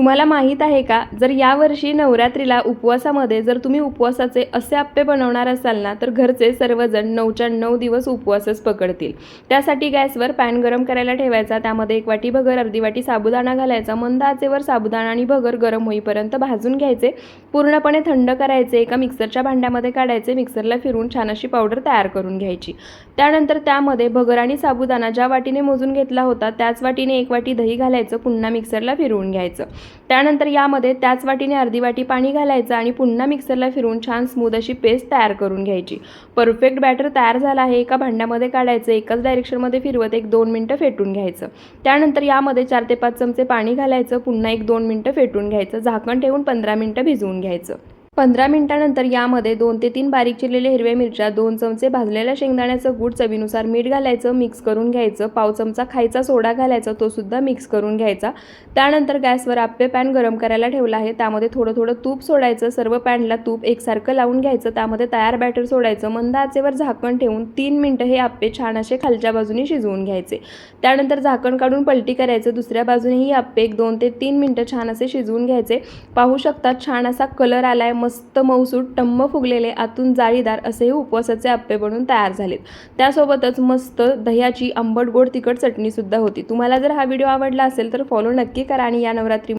तुम्हाला माहीत आहे का जर यावर्षी नवरात्रीला उपवासामध्ये जर तुम्ही उपवासाचे असे आप्पे बनवणार असाल ना तर घरचे सर्वजण नऊच्या नऊ दिवस उपवासच पकडतील. त्यासाठी गॅसवर पॅन गरम करायला ठेवायचा त्यामध्ये एक वाटी भगर अर्धी वाटी साबुदाणा घालायचा मंद आचेवर साबुदाणा आणि भगर गरम होईपर्यंत भाजून घ्यायचे. पूर्णपणे थंड करायचे एका मिक्सरच्या भांड्यामध्ये काढायचे मिक्सरला फिरून छान अशी पावडर तयार करून घ्यायची. त्यानंतर त्यामध्ये भगर आणि साबुदाणा ज्या वाटीने मोजून घेतला होता त्याच वाटीने एक वाटी दही घालायचं पुन्हा मिक्सरला फिरवून घ्यायचं. त्यानंतर यामध्ये त्याच वाटीने अर्धी वाटी पाणी घालायचं आणि पुन्हा मिक्सरला फिरवून छान स्मूद अशी पेस्ट तयार करून घ्यायची. परफेक्ट बॅटर तयार झाला आहे. एका भांड्यामध्ये काढायचं एकाच डायरेक्शनमध्ये फिरवत एक दोन मिनटं फेटून घ्यायचं. त्यानंतर यामध्ये चार ते पाच चमचे पाणी घालायचं पुन्हा एक दोन मिनटं फेटून घ्यायचं. झाकण ठेवून पंधरा मिनटं भिजवून घ्यायचं. पंधरा मिनिटानंतर यामध्ये दोन ते तीन बारीक चिरलेल्या हिरव्या मिरच्या दोन चमचे भाजलेल्या शेंगदाण्याचं गूळ चवीनुसार मीठ घालायचं मिक्स करून घ्यायचं पाव चमचा खायचा सोडा घालायचा तो सुद्धा मिक्स करून घ्यायचा. त्यानंतर गॅसवर आप्पे पॅन गरम करायला ठेवला आहे. त्यामध्ये थोडं थोडं तूप सोडायचं सर्व पॅनला तूप एकसारखं लावून घ्यायचं. त्यामध्ये तयार बॅटर सोडायचं मंद आचेवर झाकण ठेवून तीन मिनटं हे आप्पे छान असे खालच्या बाजूने शिजवून घ्यायचे. त्यानंतर झाकण काढून पलटी करायचं दुसऱ्या बाजूनेही आप्पे एक दोन ते तीन मिनटं छान असे शिजवून घ्यायचे. पाहू शकतात छान असा कलर आला आहे मस्त मऊसूट टम्म फुगलेले आतून जाळीदार असेही उपवासाचे आप्पे बनून तयार झालेत. त्यासोबतच मस्त दह्याची आंबट गोड तिखट चटणीसुद्धा होती. तुम्हाला जर हा व्हिडिओ आवडला असेल तर फॉलो नक्की करा आणि या नवरात्री